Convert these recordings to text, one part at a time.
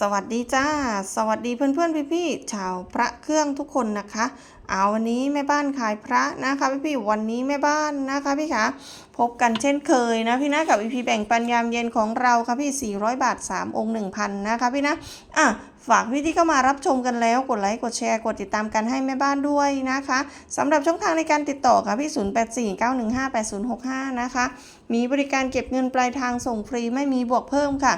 สวัสดีจ้า สวัสดีเพื่อนๆพี่ๆชาวพระเครื่องทุกคนนะคะ เอาวันนี้แม่บ้านขายพระนะคะพี่ๆวันนี้แม่บ้านนะคะพี่คะพบกันเช่นเคยนะพี่นะกับ EP แบ่งปันยามเย็นของเราค่ะพี่ 400 บาท 3 องค์ 1,000 นะคะพี่นะอะฝากพี่ที่เข้ามารับชมกันแล้ว กดไลค์ กดแชร์ กดติดตามกันให้แม่บ้านด้วยนะคะสำหรับช่องทางในการติดต่อค่ะพี่ 0849158065 นะคะ มีบริการเก็บเงินปลายทางส่งฟรีไม่มีบวกเพิ่มค่ะ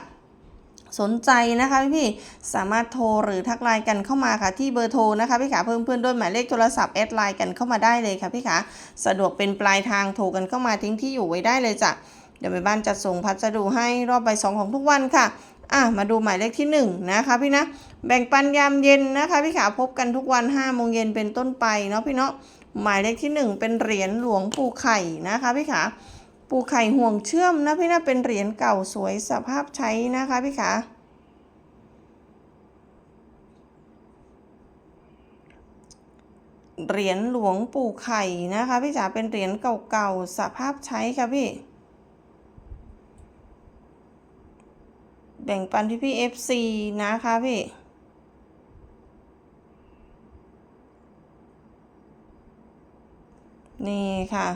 สนใจนะคะพี่ๆสามารถโทรหรือทักไลน์กันเข้ามาค่ะที่เบอร์โทรนะคะพี่ขาเพิ่มเพื่อนด้วยหมายเลขโทรศัพท์แอดไลน์กันเข้ามาได้เลยค่ะพี่ขาสะดวกเป็นปลายทางโทรกันเข้ามาทิ้งที่อยู่ไว้ได้เลยจ้ะเดี๋ยวแม่บ้านจัดส่งพัสดุให้รอบใบสองของทุกวันค่ะอะมาดูหมายเลขที่หนึ่งนะคะพี่นะแบ่งปันยามเย็นนะคะพี่ขาพบกันทุกวัน5้าโมงเย็นเป็นต้นไปเนาะพี่เนาะหมายเลขที่หนึ่งเป็นเหรียญหลวงปู่ไข่นะคะพี่ขาปู่ไข่ห่วงเชื่อมนะพี่นะเป็นเหรียญเก่าสวยสภาพใช้นะคะพี่ขา เหรียญหลวงปู่ไข่นะคะพี่จ๋าเป็นเหรียญเก่าๆสภาพใช้ค่ะพี่ แบ่งปันพี่พี่เอฟซีนะคะพี่นี่ค่ะ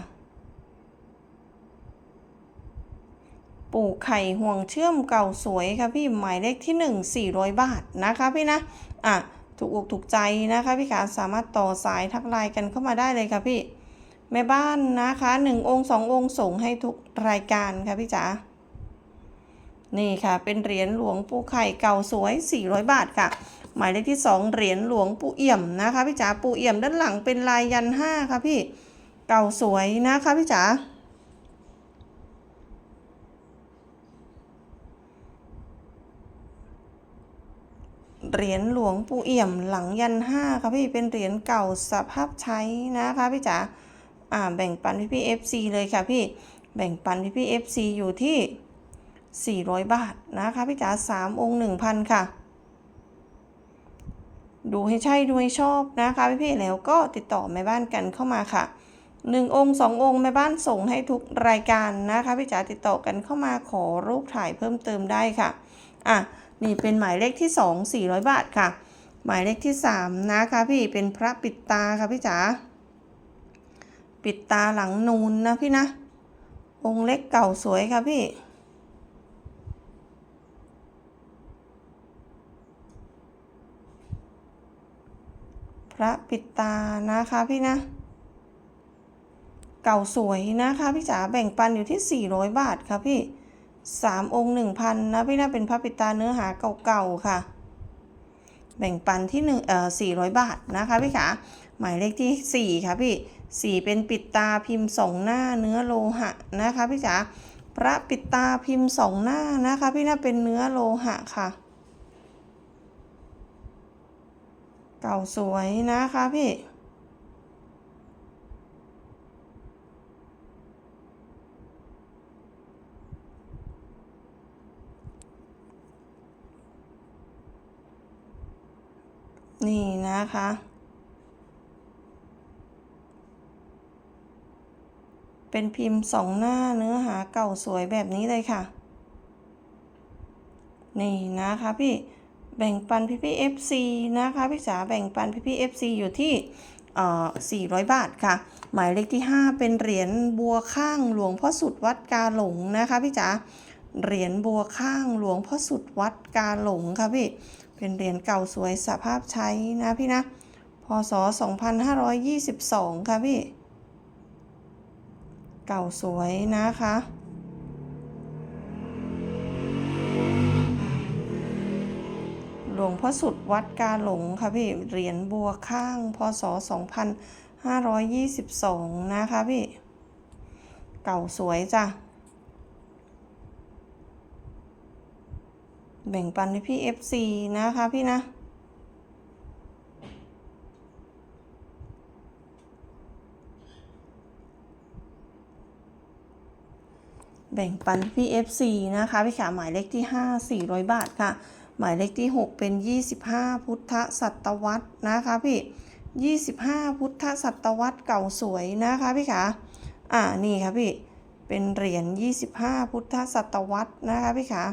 ปู่ไข่ห่วงเชื่อมเก่าสวยค่ะพี่หมายเลขที่หนึ่งสี่ร้อยบาทนะคะพี่นะ อะ ถูกอกถูกใจนะคะพี่ขาสามารถต่อสายทักไลน์กันเข้ามาได้เลยค่ะพี่แม่บ้านนะคะหนึ่งองค์สององค์ส่งให้ทุกรายการค่ะพี่จ๋านี่ค่ะ เป็นเหรียญหลวงปู่ไข่เก่าสวย 400 บาทค่ะ หมายเลขที่ 2 เหรียญหลวงปู่เอี่ยมนะคะพี่จ๋าปู่เอี่ยมด้านหลังเป็นลายยันห้าค่ะพี่เก่าสวยนะคะพี่จ๋า เหรียญหลวงปู่เอี่ยมหลังยันห้าค่ะพี่เป็นเหรียญเก่าสภาพใช้นะคะพี่จ๋าอ่าแบ่งปันพี่พี่เอฟซีเลยค่ะพี่แบ่งปันพี่พี่เอฟซีอยู่ที่ 400 บาทนะคะพี่จ๋าสามองค์1,000ค่ะ ดูให้ใช่ดูให้ชอบนะคะพี่พี่แล้วก็ติดต่อแม่บ้านกันเข้ามาค่ะหนึ่งองค์สององค์แม่บ้านส่งให้ทุกรายการนะคะพี่จ๋าติดต่อกันเข้ามาขอรูปถ่ายเพิ่มเติมได้ค่ะอะ นี่เป็นหมายเลขที่ 2 400 บาทค่ะ หมายเลขที่ 3 นะคะพี่เป็นพระปิดตาค่ะพี่จ๋าปิดตาหลังนูนนะพี่นะ องค์เล็กเก่าสวยค่ะพี่พระปิดตานะคะพี่นะ เก่าสวยนะคะพี่จ๋าแบ่งปันอยู่ที่ 400 บาทค่ะพี่ สามองค์หนึ่งพันนะพี่น่าเป็นพระปิตาเนื้อหาเก่าๆค่ะ แบ่งปันที่หนึ่งเอ่อสี่ร้อยบาทนะคะพี่ขาหมายเลขที่สี่ค่ะพี่สี่เป็นปิดตาพิมพ์สองหน้าเนื้อโลหะนะคะพี่จ๋าพระปิดตาพิมพ์สองหน้านะคะพี่น่าเป็นเนื้อโลหะค่ะ เก่าสวยนะคะพี่ นี่นะคะ เป็นพิมพ์สองหน้าเนื้อหาเก่าสวยแบบนี้เลยค่ะ นี่นะคะพี่แบ่งปันพี่พี่ FC นะคะพี่จ๋าแบ่งปันพี่พี่ FC อยู่ที่เอ่อ400บาทค่ะ หมายเลขที่ 5 เป็นเหรียญบัวข้างหลวงพ่อสุดวัดกาหลงนะคะพี่จ๋าเหรียญบัวข้างหลวงพ่อสุดวัดกาหลงค่ะพี่ เป็นเหรียญเก่าสวยสภาพใช้นะพี่นะพศ 2522 ค่ะพี่ เก่าสวยนะคะหลวงพ่อสุดวัดกาหลงค่ะพี่ เหรียญบัวข้าง พศ 2522 นะคะพี่ เก่าสวยจ้ะ แบ่งปันให้พี่ FC นะคะพี่นะ แบ่งปันพี่ FC นะคะพี่ขาหมายเลขที่ 5 400 บาทค่ะ หมายเลขที่ 6 เป็น 25 พุทธศตวรรษนะคะพี่ 25 พุทธศตวรรษเก่าสวยนะคะพี่ขาอ่านี่ค่ะพี่เป็นเหรียญ 25 พุทธศตวรรษนะคะพี่ขา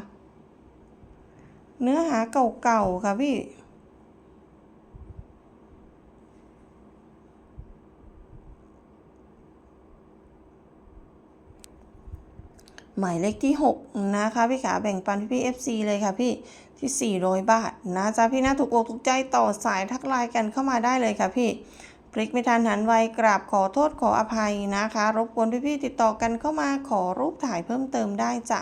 เนื้อหาเก่าๆค่ะพี่ หมายเลขที่ 6 นะคะ พี่ขาแบ่งปันพี่ FC เลยค่ะพี่ที่ 400 บาทนะจ๊ะพี่นะถูกอกถูกใจต่อสายทักไลน์กันเข้ามาได้เลยค่ะพี่พลิกไม่ทันหันไวกราบขอโทษขออภัยนะคะ รบกวนพี่ๆติดต่อกันเข้ามาขอรูปถ่ายเพิ่มเติมได้จ้ะ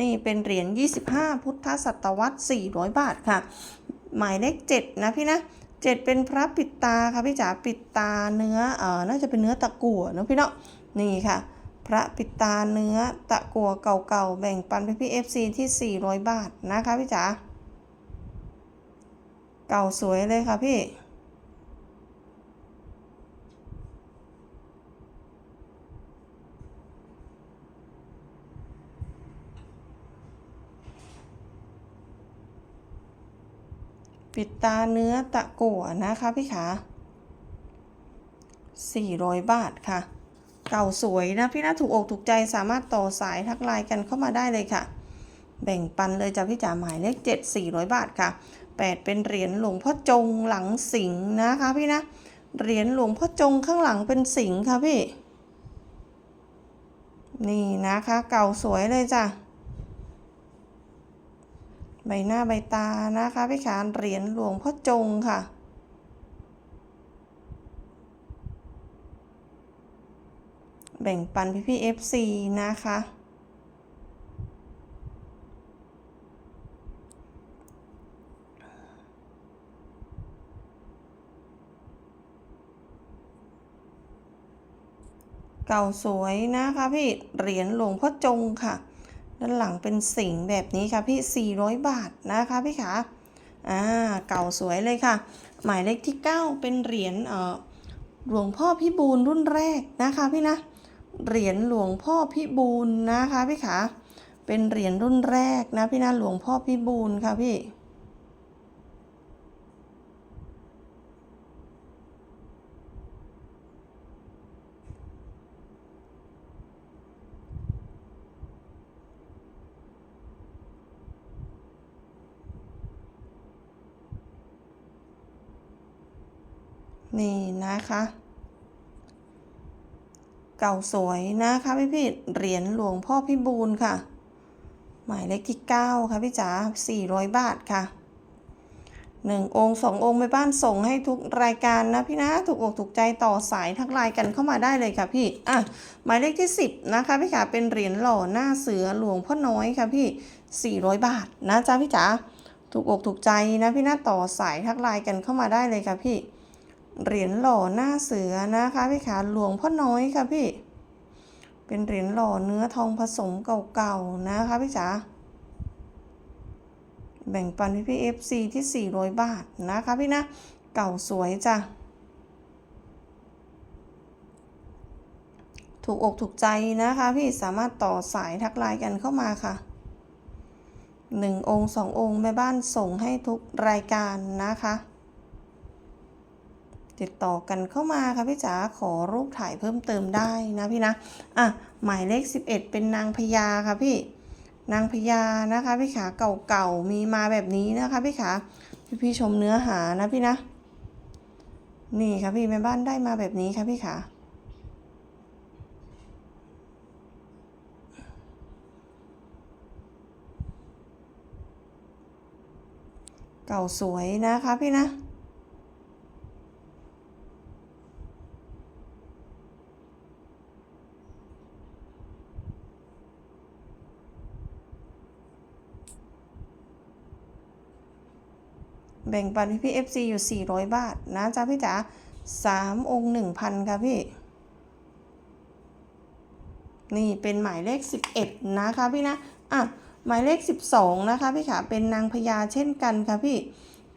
นี่เป็นเหรียญ 25 พุทธศตวรรษ 400 บาทค่ะ หมายเลข7นะพี่นะ7เป็นพระปิดตาค่ะพี่จ๋าปิดตาเนื้อเอ่อน่าจะเป็นเนื้อตะกั่วเนอะพี่เนาะนี่ค่ะ พระปิดตาเนื้อตะกั่วเก่าๆแบ่งปันพี่พี่เอฟซีที่ 400 บาทนะคะพี่จ๋าเก่าสวยเลยค่ะพี่ ปิดตาเนื้อตะกั่วนะคะพี่ขา400 บาทค่ะ เก่าสวยนะพี่นะถูกอกถูกใจสามารถต่อสายทักไลน์กันเข้ามาได้เลยค่ะ แบ่งปันเลยจ้ะพี่จ๋าหมายเลข7 400 บาทค่ะ 8 เป็นเหรียญหลวงพ่อจงหลังสิงห์นะคะพี่นะ เหรียญหลวงพ่อจงข้างหลังเป็นสิงห์ค่ะพี่ นี่นะคะ เก่าสวยเลยจ้ะ ใบหน้าใบตานะคะพี่ขานเหรียญหลวงพ่อจงค่ะ แบ่งปันพี่พี่ FC นะคะ เก่าสวยนะคะพี่เหรียญหลวงพ่อจงค่ะ ด้านหลังเป็นสิงแบบนี้ค่ะพี่ 400 บาทนะคะพี่ขาอ่าเก่าสวยเลยค่ะ หมายเลขที่ 9 เป็นเหรียญเอ่อหลวงพ่อพิบูลรุ่นแรกนะคะพี่นะเหรียญหลวงพ่อพิบูลนะคะพี่ขาเป็นเหรียญรุ่นแรกนะพี่นะหลวงพ่อพิบูลค่ะพี่ นี่นะคะ เก่าสวยนะคะพี่พี่เหรียญหลวงพ่อพิบูลค่ะ หมายเลขที่ 9 ค่ะพี่จ๋า400 บาทค่ะ 1 องค์ 2 องค์ไปบ้านส่งให้ทุกรายการนะพี่นะถูกอกถูกใจต่อสายทักไลน์กันเข้ามาได้เลยค่ะพี่อะหมายเลขที่ 10 นะคะพี่ขาเป็นเหรียญหล่อหน้าเสือหลวงพ่อน้อยค่ะพี่ 400 บาทนะจ๊ะพี่จ๋าถูกอกถูกใจนะพี่นะต่อสายทักไลน์กันเข้ามาได้เลยค่ะพี่ เหรียญหล่อหน้าเสือนะคะพี่ขาหลวงพ่อน้อยค่ะพี่ เป็นเหรียญหล่อเนื้อทองผสมเก่าๆนะคะพี่จ๋าแบ่งปันพี่พี่เอฟซีที่ 400 บาทนะคะพี่นะเก่าสวยจ้ะถูกอกถูกใจนะคะ พี่สามารถต่อสายทักไลน์กันเข้ามาค่ะ1องค์2องค์แม่บ้านส่งให้ทุกรายการนะคะ ติดต่อกันเข้ามาค่ะพี่จ๋าขอรูปถ่ายเพิ่มเติมได้นะพี่นะอะหมายเลข 11 เป็นนางพญาค่ะพี่ นางพญานะคะพี่ขาเก่าๆมีมาแบบนี้นะคะพี่ขาพี่พี่ชมเนื้อหานะพี่นะ นี่ค่ะพี่แม่บ้านได้มาแบบนี้ค่ะพี่ขาเก่าสวยนะคะพี่นะ แบ่งปันพี่พี่ FC อยู่ 400 บาท นะจ๊ะพี่จ๋าสามองค์1,000ค่ะพี่ นี่เป็นหมายเลข 11 นะคะพี่นะ อะ หมายเลข 12 นะคะพี่ขาเป็นนางพญาเช่นกันค่ะพี่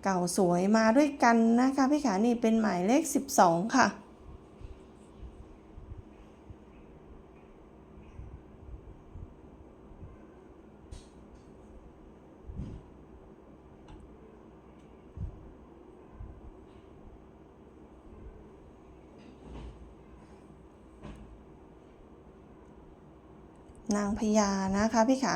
เก่าสวยมาด้วยกันนะคะพี่ขานี่เป็นหมายเลข 12 ค่ะ นางพญานะคะพี่ขา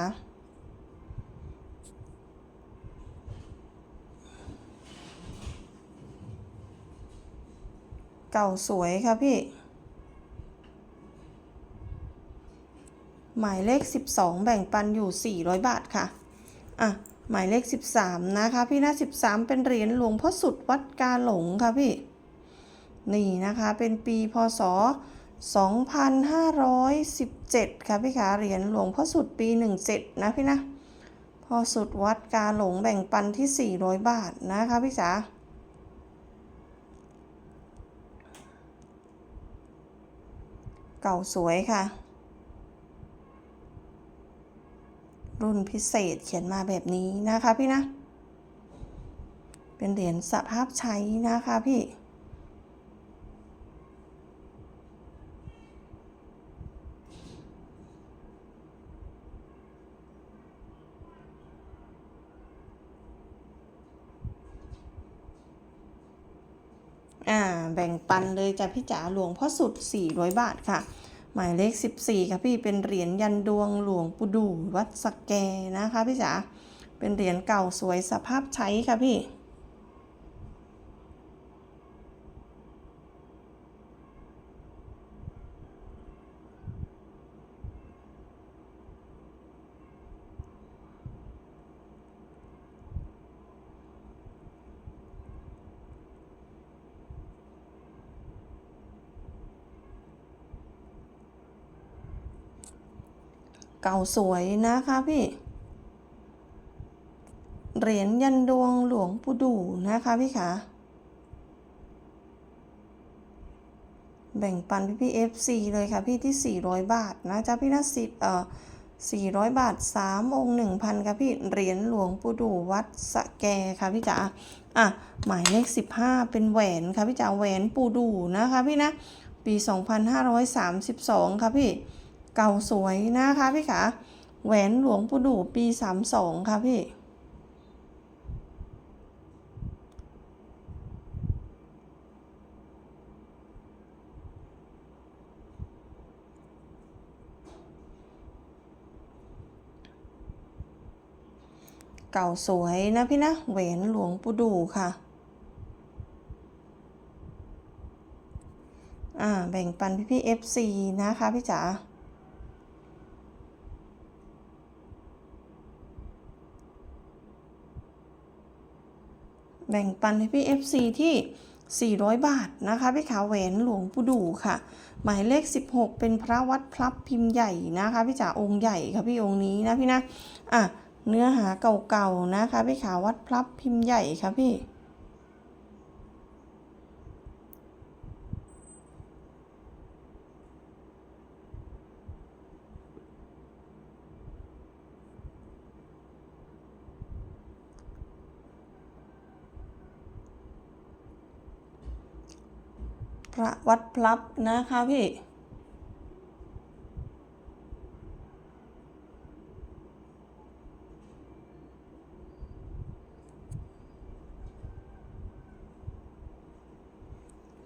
เก่าสวยค่ะพี่ หมายเลข 12 แบ่งปันอยู่ 400 บาทค่ะ อะ หมายเลข 13 นะคะ พี่นะ13 เป็นเหรียญหลวงพ่อสุดวัดกาหลงค่ะพี่ นี่นะคะ เป็นปีพศ 2517 ค่ะพี่ขาเหรียญหลวงพ่อสุดปี 17 นะพี่นะพอสุดวัดกาหลงแบ่งปันที่ 400 บาทนะคะพี่จ๋าเก่าสวยค่ะ รุ่นพิเศษเขียนมาแบบนี้นะคะพี่นะ เป็นเหรียญสภาพใช้นะคะพี่ อ่าแบ่งปันเลยจ้ะพี่จ๋าหลวงพ่อสุด 400 บาทค่ะ หมายเลข 14ค่ะพี่เป็นเหรียญยันดวงหลวงปู่ดูวัดสักแกนะคะพี่จ๋าเป็นเหรียญเก่าสวยสภาพใช้ค่ะพี่ เก่าสวยนะคะพี่ เหรียญยันดวงหลวงปู่ดูนะคะพี่ขาแบ่งปันพี่พี่ FC เลยค่ะพี่ที่ 400 บาทนะจ๊ะพี่นะสิบเอ่อ400 บาท 3 องค์ 1,000ค่ะพี่เหรียญหลวงปู่ดูวัดสะแกค่ะพี่จ๋าอะหมายเลข 15 เป็นแหวนค่ะพี่จ๋าแหวนปู่ดูนะคะพี่นะปี 2532 ค่ะพี่ เก่าสวยนะคะพี่ขาแหวนหลวงปู่ดูปี 32 ค่ะพี่เก่าสวยนะพี่นะแหวนหลวงปู่ดูค่ะ อ่า แบ่งปันพี่พี่ FC นะคะพี่จ๋า แบ่งปันให้พี่ FC ที่ 400 บาทนะคะพี่ขาวแหวนหลวงปู่ดูค่ะ หมายเลข 16 เป็นพระวัดพลับพิมพ์ใหญ่นะคะพี่จ๋าองค์ใหญ่ค่ะพี่องค์นี้นะพี่นะอะเนื้อหาเก่าๆนะคะพี่ขาวัดพลับพิมพ์ใหญ่ค่ะพี่ พระวัดพลับนะคะพี่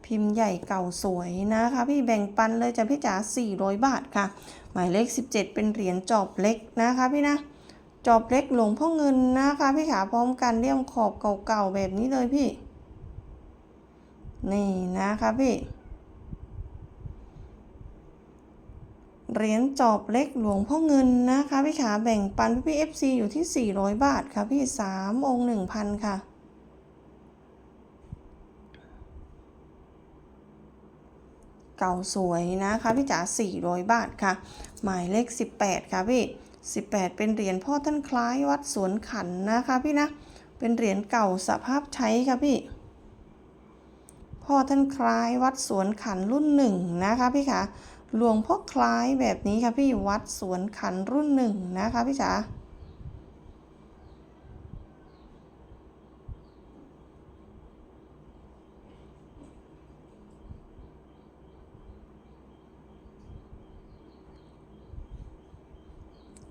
พิมพ์ใหญ่เก่าสวยนะคะพี่แบ่งปันเลยจ้ะพี่จ๋า400 บาทค่ะ หมายเลข 17 เป็นเหรียญจอบเล็กนะคะพี่นะจอบเล็กหลวงพ่อเงินนะคะพี่ขาพร้อมกันเลี่ยมขอบเก่าๆแบบนี้เลยพี่ นี่นะคะพี่ เหรียญจอบเล็กหลวงพ่อเงินนะคะพี่ขาแบ่งปันพี่พี่ FC อยู่ที่ 400 บาทค่ะพี่3องค์1,000ค่ะเก่าสวยนะคะพี่จ๋า400 บาทค่ะ หมายเลข 18 ค่ะพี่18 เป็นเหรียญพ่อท่านคล้ายวัดสวนขันนะคะพี่นะ เป็นเหรียญเก่าสภาพใช้ค่ะพี่ พ่อท่านคล้ายวัดสวนขันรุ่นหนึ่งนะคะพี่คะหลวงพ่อคล้ายแบบนี้ค่ะพี่วัดสวนขันรุ่นหนึ่งนะคะพี่จ๋า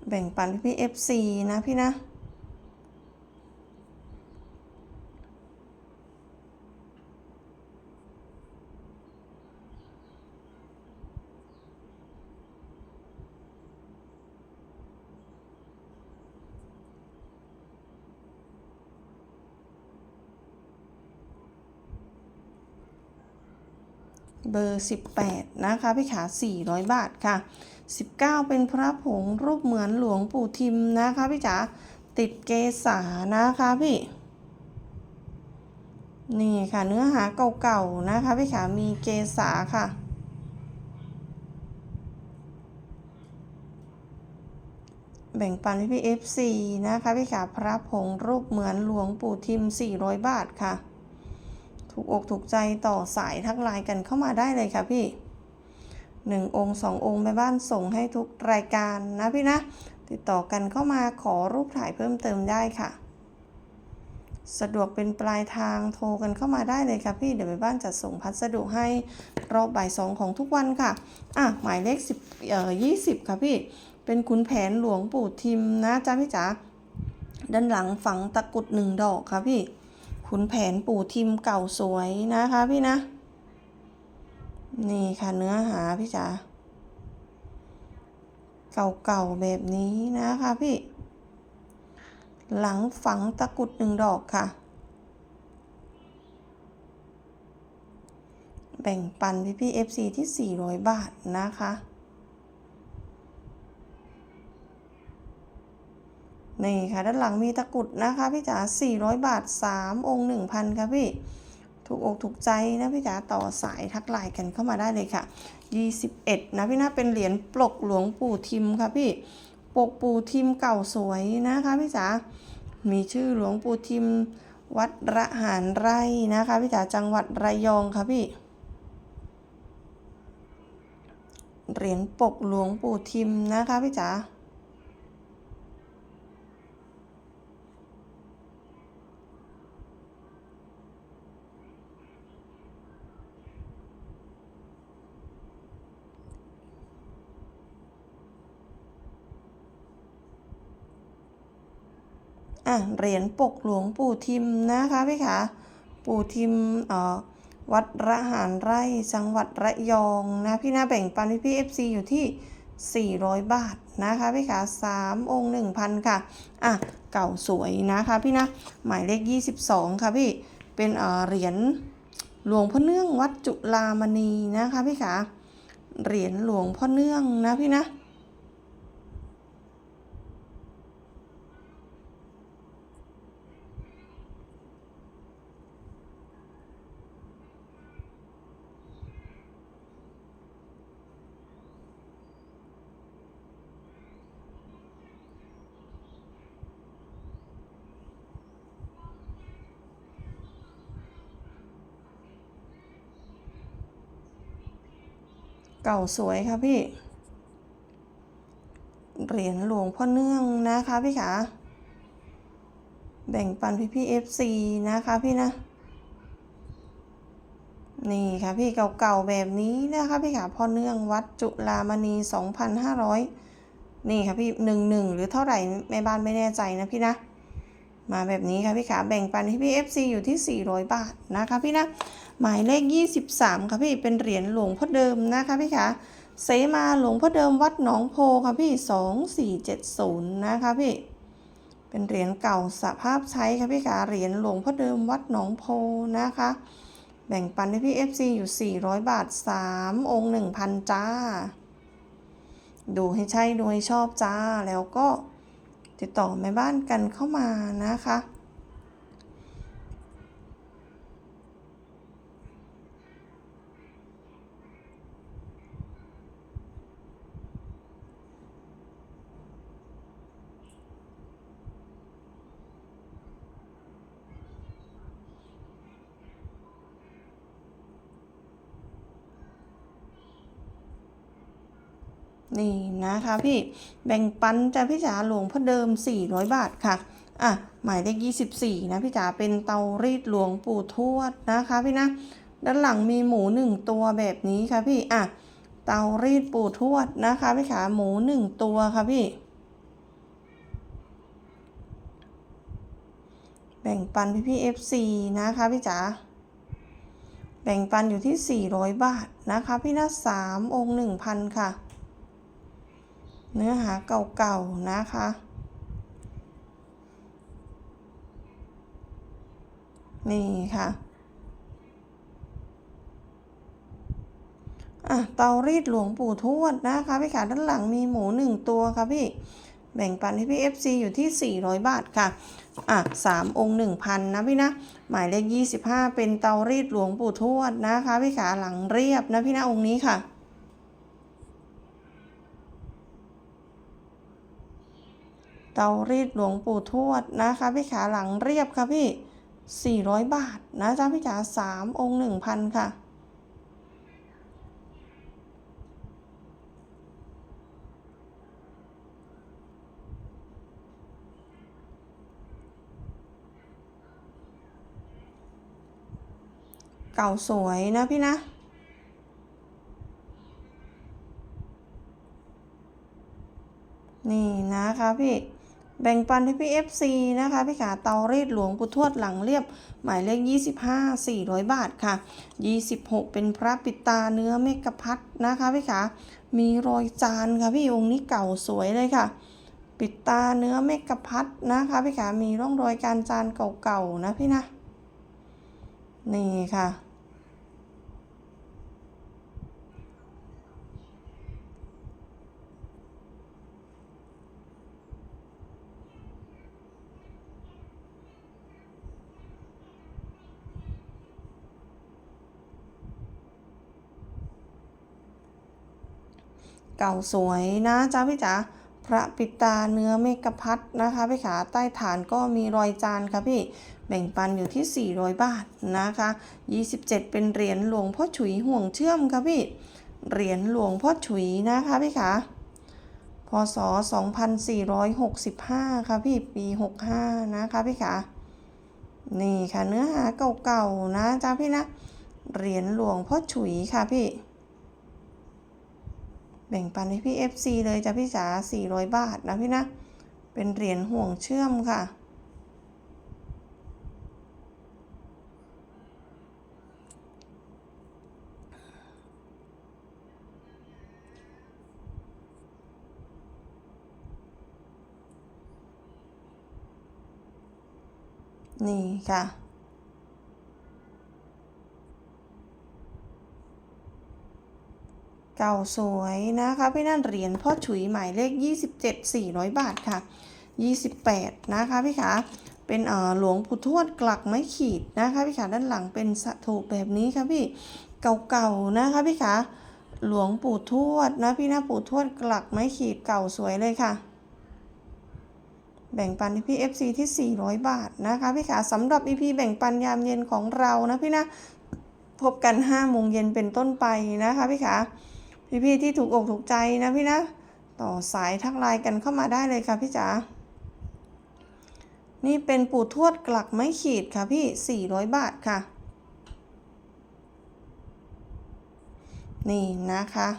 แบ่งปันพี่เอฟซีนะพี่นะ เบอร์ 18 นะคะพี่ขา 400 บาทค่ะ 19 เป็นพระผงรูปเหมือนหลวงปู่ทิมนะคะพี่จ๋าติดเกษานะคะพี่ นี่ค่ะเนื้อหาเก่าๆนะคะพี่ขามีเกษาค่ะแบ่งปันพี่พี่เอฟซีนะคะพี่ขาพระผงรูปเหมือนหลวงปู่ทิม 400 บาทค่ะ ถูกอกถูกใจต่อสายทักไลน์กันเข้ามาได้เลยค่ะพี่หนึ่งองค์สององค์แม่บ้านส่งให้ทุกรายการนะพี่นะ ติดต่อกันเข้ามาขอรูปถ่ายเพิ่มเติมได้ค่ะ สะดวกเป็นปลายทางโทรกันเข้ามาได้เลยค่ะพี่เดี๋ยวแม่บ้านจะส่งพัสดุให้รอบบ่ายสองของทุกวันค่ะอะหมายเลขสิบเอ่อยี่สิบค่ะพี่เป็นขุนแผนหลวงปู่ทิมนะจ๊ะพี่จ๋าด้านหลังฝังตะกรุดหนึ่งดอกค่ะพี่ ขุนแผนปู่ทิมเก่าสวยนะคะพี่นะ นี่ค่ะเนื้อหาพี่จ๋าเก่าๆแบบนี้นะคะพี่ หลังฝังตะกรุดหนึ่งดอกค่ะ แบ่งปันพี่พี่ FC ที่ 400 บาทนะคะ นี่ค่ะด้านหลังมีตะกรุดนะคะพี่จ๋า400 บาท 3 องค์ 1,000 ค่ะพี่ ถูกอกถูกใจนะพี่จ๋าต่อสายทักไลน์กันเข้ามาได้เลยค่ะ 21 นะพี่นะเป็นเหรียญปลกหลวงปู่ทิมค่ะพี่ ปกปู่ทิมเก่าสวยนะคะพี่จ๋า มีชื่อหลวงปู่ทิมวัดระหารไร่นะคะพี่จ๋าจังหวัดระยองค่ะพี่เหรียญปกหลวงปู่ทิมนะคะพี่จ๋า อะ เหรียญปกหลวงปู่ทิมนะคะพี่ขาปู่ทิมอ่อวัดระหารไร่จังหวัดระยองนะพี่นาแบ่งปันพี่พี่เอฟซีอยู่ที่ 400 บาทนะคะพี่ขา3องค์ 1,000 ค่ะ อะ เก่าสวยนะคะพี่นะ หมายเลข 22 ค่ะพี่ เป็นเอ่อเหรียญหลวงพ่อเนื่องวัดจุฬามณีนะคะพี่ขาเหรียญหลวงพ่อเนื่องนะพี่นะ เก่าสวยค่ะพี่ เหรียญหลวงพ่อเนื่องนะคะพี่ขาแบ่งปันพี่พี่เอฟซีนะคะพี่นะ นี่ค่ะพี่เก่าๆแบบนี้นะคะพี่ขาพ่อเนื่องวัดจุฬามณี 2,500 นี่ค่ะพี่หนึ่งหนึ่งหรือเท่าไหร่แม่บ้านไม่แน่ใจนะพี่นะมาแบบนี้ค่ะพี่ขาแบ่งปันให้พี่ FC อยู่ที่ 400 บาทนะคะพี่นะ หมายเลข 23 ค่ะพี่เป็นเหรียญหลวงพ่อเดิมนะคะพี่ขาเสมาหลวงพ่อเดิมวัดหนองโพค่ะพี่ 2470 นะคะพี่ เป็นเหรียญเก่าสภาพใช้ค่ะพี่ขาเหรียญหลวงพ่อเดิมวัดหนองโพนะคะ แบ่งปันให้พี่ FC อยู่ 400 บาท 3 องค์ 1,000 จ้า ดูให้ใช่ดูให้ชอบจ้าแล้วก็ติดต่อแม่บ้านกันเข้ามานะคะ นี่นะคะพี่แบ่งปันจ้ะพี่จ๋าหลวงพ่อเดิม 400 บาทค่ะอะหมายเลข24 นะพี่จ๋าเป็นเตารีดหลวงปู่ทวดนะคะพี่นะ ด้านหลังมีหมูหนึ่งตัวแบบนี้ค่ะพี่อะเตารีดปู่ทวดนะคะพี่ขาหมูหนึ่งตัวค่ะพี่ แบ่งปันพี่พี่ FC นะคะพี่จ๋าแบ่งปันอยู่ที่ 400 บาทนะคะพี่นะ3องค์1,000 ค่ะ เนื้อหาเก่าๆนะคะ นี่ค่ะอะเตารีดหลวงปู่ทวดนะคะพี่ขาด้านหลังมีหมูหนึ่งตัวค่ะพี่แบ่งปันให้พี่ FC อยู่ที่ 400 บาทค่ะ อะสามองค์1,000นะพี่นะ หมายเลข 25 เป็นเตารีดหลวงปู่ทวดนะคะพี่ขาหลังเรียบนะพี่นะองค์นี้ค่ะ เตารีดหลวงปู่ทวดนะคะพี่ขาหลังเรียบค่ะพี่ 400 บาทนะจ๊ะพี่ขาสามองค์ 1,000 ค่ะเก่าสวยนะพี่นะ นี่นะคะพี่ แบ่งปันให้พี่ FC นะคะ พี่ขาเตารีดหลวงปู่ทวดหลังเรียบ หมายเลข 25 400 บาทค่ะ 26 เป็นพระปิตาเนื้อเมกะพัดนะคะ พี่ขามีรอยจานค่ะพี่องค์นี้เก่าสวยเลยค่ะ ปิดตาเนื้อเมกะพัดนะคะ พี่ขามีร่องรอยการจานเก่าๆนะพี่นะ นี่ค่ะ เก่าสวยนะจ๊ะพี่จ๋าพระปิตาเนื้อเมกพัดนะคะพี่ขาใต้ฐานก็มีรอยจานค่ะพี่แบ่งปันอยู่ที่ 400 บาทนะคะ 27 เป็นเหรียญหลวงพ่อฉุยห่วงเชื่อมค่ะพี่เหรียญหลวงพ่อฉุยนะคะพี่ขาพศ 2465 ค่ะพี่ปี 65 นะคะพี่ขานี่ค่ะเนื้อหาเก่าๆนะจ๊ะพี่นะเหรียญหลวงพ่อฉุยค่ะพี่ แบ่งปันให้พี่ FC เลยจ้ะพี่จ๋า400 บาทนะพี่นะ เป็นเหรียญห่วงเชื่อมค่ะ นี่ค่ะ เก่าสวยนะคะพี่นั่นเหรียญพ่อฉุยหมายเลข 27 400 บาทค่ะ 28 นะคะพี่ขาเป็นเอ่อหลวงปู่ทวดกลักไม้ขีดนะคะพี่ขาด้านหลังเป็นสถูปแบบนี้ค่ะพี่เก่าๆนะคะพี่ขาหลวงปู่ทวดนะพี่นะปู่ทวดกลักไม้ขีดเก่าสวยเลยค่ะ แบ่งปันให้พี่ FC ที่ 400 บาทนะคะพี่ขาสำหรับ EP แบ่งปันยามเย็นของเรานะพี่นะพบกัน5โมงเย็นเป็นต้นไปนะคะพี่ขา พี่ๆที่ถูกอกถูกใจนะพี่นะ ต่อสายทักไลน์กันเข้ามาได้เลยค่ะพี่จ๋านี่เป็นปู่ทวดกลักไม้ขีดค่ะพี่ 400 บาทค่ะ นี่นะคะ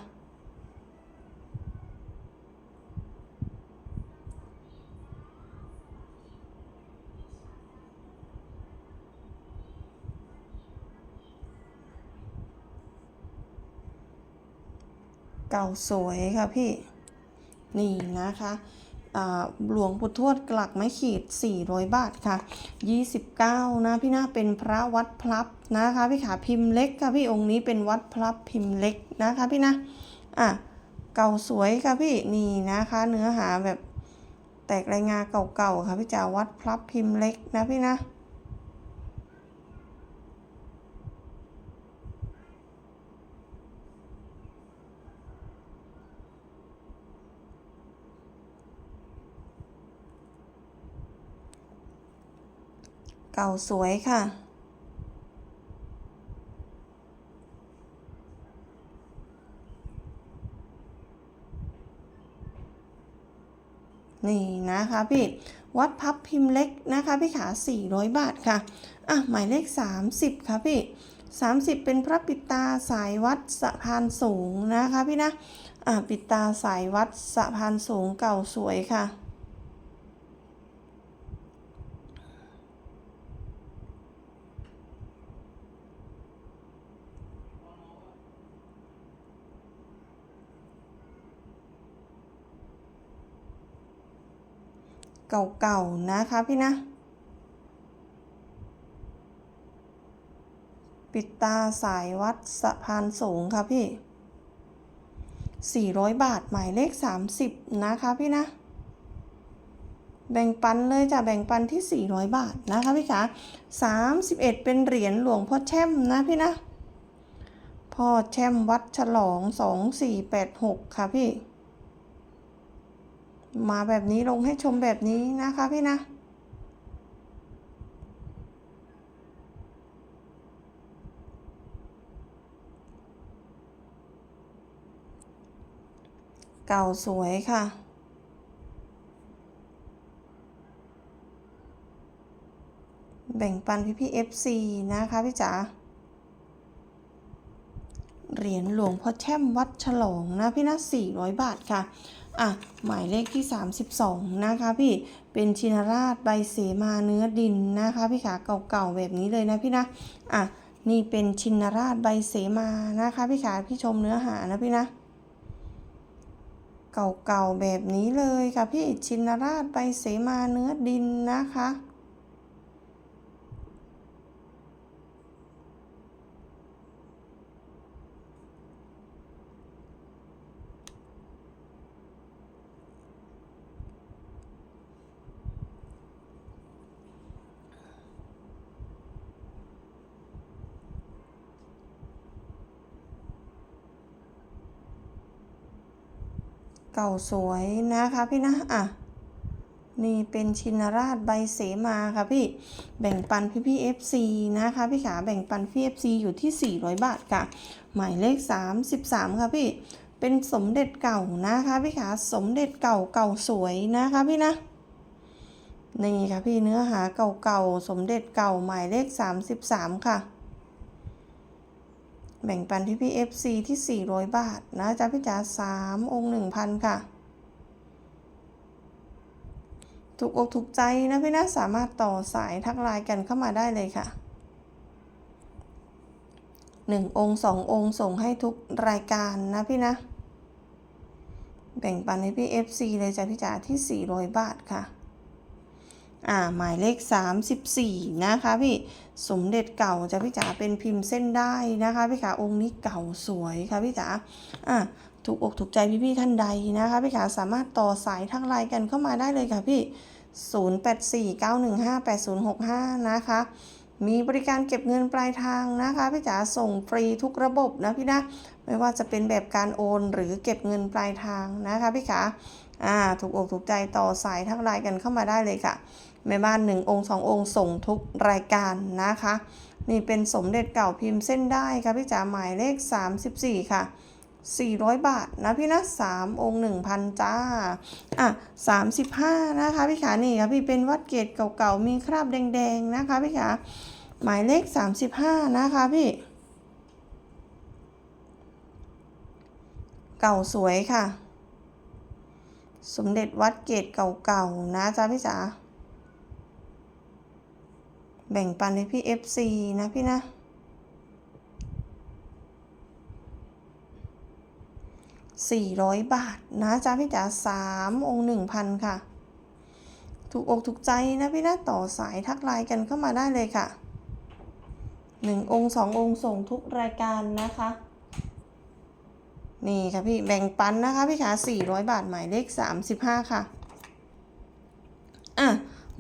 เก่าสวยค่ะพี่ นี่นะคะหลวงปู่ทวดกลักไม้ขีด 400 บาทค่ะ 29 นะพี่นะเป็นพระวัดพลับนะคะพี่ขาพิมพ์เล็กค่ะพี่องค์นี้เป็นวัดพลับพิมพ์เล็กนะคะพี่นะอะเก่าสวยค่ะพี่นี่นะคะ เนื้อหาแบบแตกรายงานเก่าๆค่ะพี่จ๋าวัดพลับพิมพ์เล็กนะพี่นะ ก่าสวยค่ะ นี่นะคะพี่วัดพับพิมพ์เล็กนะคะพี่ขา 400 บาทค่ะ อะ หมายเลข 30 ค่ะพี่ 30 เป็นพระปิตาสายวัดสะพานสูงนะคะพี่นะ อะ ปิตาสายวัดสะพานสูงเก่าสวยค่ะ เก่าๆนะคะพี่นะ ปิดตาสายวัดสะพานสูงค่ะพี่ 400 บาทหมายเลข 30 นะคะพี่นะ แบ่งปันเลยจ้ะแบ่งปันที่ 400 บาทนะคะพี่คะ31 เป็นเหรียญหลวงพ่อแช่มนะพี่นะ พ่อแช่มวัดฉลอง 2486 ค่ะพี่ มาแบบนี้ลงให้ชมแบบนี้นะคะพี่นะ เก่าสวยค่ะแบ่งปันพี่พี่ FC นะคะพี่จ๋า เหรียญหลวงพ่อแช่มวัดฉลองนะพี่นะ400บาทค่ะ อะหมายเลขที่ 32 นะคะพี่เป็นชินราชใบเสมาเนื้อดินนะคะพี่ขาเก่าๆแบบนี้เลยนะพี่นะอะนี่เป็นชินราชใบเสมานะคะพี่ขาพี่ชมเนื้อหานะพี่นะเก่าๆแบบนี้เลยค่ะพี่ชินราชใบเสมาเนื้อดินนะคะ เก่าสวยนะคะพี่นะอะนี่เป็นชินราชใบเสมาค่ะพี่ แบ่งปันพี่พี่ FC นะคะพี่ขาแบ่งปันพี่ FC อยู่ที่ 400 บาทค่ะ หมายเลข 33 ค่ะพี่ เป็นสมเด็จเก่านะคะพี่ขาสมเด็จเก่าเก่าสวยนะคะพี่นะ นี่ค่ะพี่เนื้อหาเก่าๆสมเด็จเก่าหมายเลข 33 ค่ะ แบ่งปันที่พี่ FC ที่ 400 บาท นะจ๊ะพี่จ๋า3 องค์ 1,000 ค่ะ ถูกอกถูกใจนะพี่นะสามารถต่อสายทักไลน์กันเข้ามาได้เลยค่ะ 1 องค์ 2 องค์ส่งให้ทุกรายการนะพี่นะ แบ่งปันให้พี่ FC เลยจ้ะพี่จ๋าที่ 400 บาทค่ะ อ่าหมายเลข 34 นะคะพี่สมเด็จเก่าจะพี่จ๋าเป็นพิมพ์เส้นได้นะคะพี่ขาองค์นี้เก่าสวยค่ะพี่จ๋าอ่าถูกอกถูกใจพี่ๆท่านใดนะคะพี่ขาสามารถต่อสายทางไลน์กันเข้ามาได้เลยค่ะพี่ 0849158065 นะคะมีบริการเก็บเงินปลายทางนะคะพี่จ๋าส่งฟรีทุกระบบนะพี่นะไม่ว่าจะเป็นแบบการโอนหรือเก็บเงินปลายทางนะคะพี่ขาอ่าถูกอกถูกใจต่อสายทางไลน์กันเข้ามาได้เลยค่ะ แม่บ้านหนึ่งองค์สององค์ส่งทุกรายการนะคะ นี่เป็นสมเด็จเก่าพิมพ์เส้นได้ค่ะพี่จ๋าหมายเลข 34 ค่ะ400 บาทนะพี่นะ3องค์1,000 จ้า อะ 35 นะคะพี่ขานี่ค่ะพี่เป็นวัดเกตเก่าๆ มีคราบแดงๆ นะคะพี่ขาหมายเลข 35 นะคะพี่ เก่าสวยค่ะ สมเด็จวัดเกตเก่าๆ นะจ๊ะพี่จ๋า แบ่งปันให้พี่ FC นะพี่นะ400บาทนะจ๊ะพี่จ๋า3องค์1,000ค่ะ ถูกอกถูกใจนะพี่นะต่อสายทักไลน์กันเข้ามาได้เลยค่ะ1องค์2องค์ส่งทุกรายการนะคะ นี่ค่ะพี่แบ่งปันนะคะพี่ขา400บาทหมายเลข35ค่ะ อะ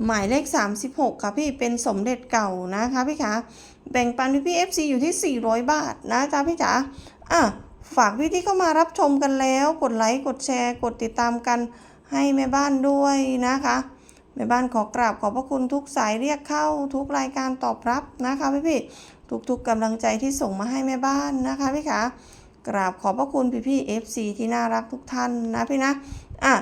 หมายเลข 36 ค่ะพี่เป็นสมเด็จเก่านะคะพี่ขาแบ่งปันพี่พี่ FC อยู่ที่ 400 บาทนะจ๊ะพี่จ๋าอะฝากพี่ที่เข้ามารับชมกันแล้ว กดไลค์กดแชร์ กดติดตามกันให้แม่บ้านด้วยนะคะแม่บ้านขอกราบขอบพระคุณทุกสายเรียกเข้าทุกรายการตอบรับนะคะพี่พี่ทุกๆกำลังใจที่ส่งมาให้แม่บ้านนะคะพี่ขา กราบขอบพระคุณพี่พี่ FC ที่น่ารักทุกท่านนะพี่นะอะ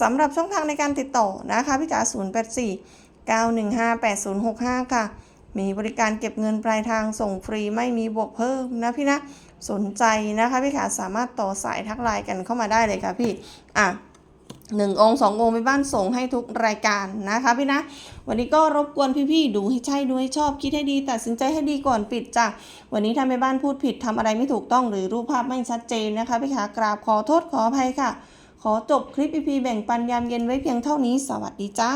สำหรับช่องทางในการติดต่อนะคะพี่จ๋า084 915 8065 ค่ะ มีบริการเก็บเงินปลายทางส่งฟรีไม่มีบวกเพิ่มนะพี่นะสนใจนะคะพี่ขาสามารถต่อสายทักไลน์กันเข้ามาได้เลยค่ะพี่อะ หนึ่งองค์สององค์ไปบ้านส่งให้ทุกรายการนะคะพี่นะ วันนี้ก็รบกวนพี่ๆดูให้ใช่ดูให้ชอบคิดให้ดีตัดสินใจให้ดีก่อนปิดจ้ะวันนี้ถ้าแม่บ้านพูดผิดทำอะไรไม่ถูกต้องหรือรูปภาพไม่ชัดเจนนะคะพี่ขากราบขอโทษขออภัยค่ะ ขอจบคลิปอีพีแบ่งปันยามเย็นไว้เพียงเท่านี้สวัสดีจ้า